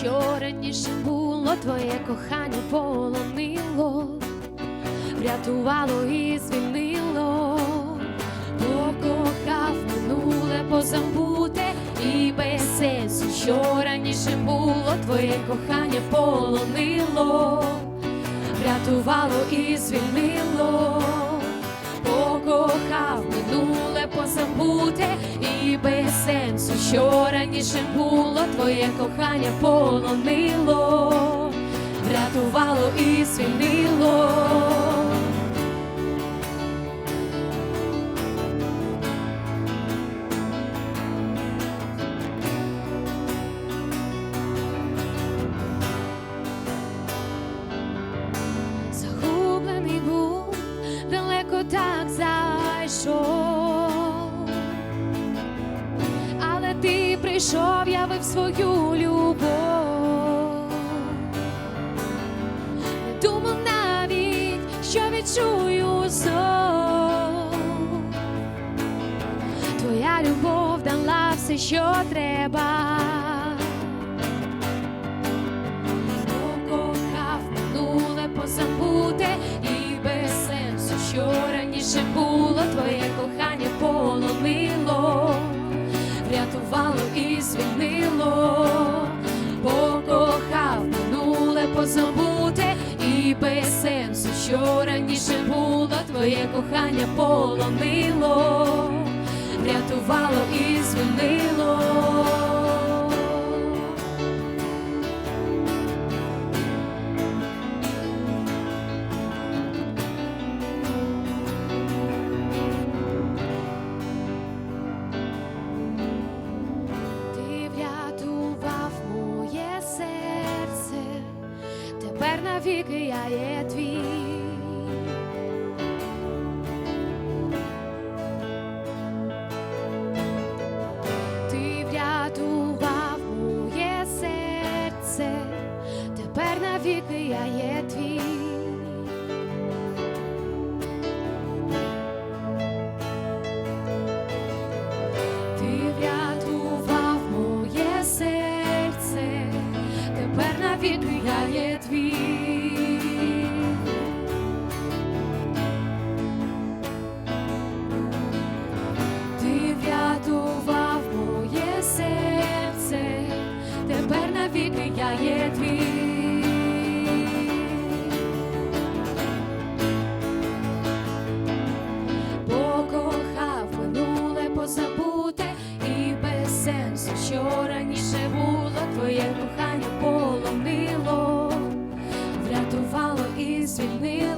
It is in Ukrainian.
що раніше було, твоє кохання полонило, врятувало і звільнило, покохав минуле позабуте і без сенсу, що раніше було, твоє кохання полонило, врятувало і звільнило, позабуте і без сенсу, що раніше було, твоє кохання полонило, врятувало і звільнило. Загублений був, далеко так зайшов, прийшов, явив свою любов. Думав навіть, що відчую знов. Твоя любов дала все, що треба. покохав минуле позабуте і без сенсу, що раніше було, твоє кохання полонило, звільнило, покохав минуле позабуте і без сенсу, що раніше було, твоє кохання полонило, тепер навіки я є твій. Ти врятував моє серце, тепер навіки я є твій. Ти врятував раніше було, твоє кохання полонило, врятувало і звільнило.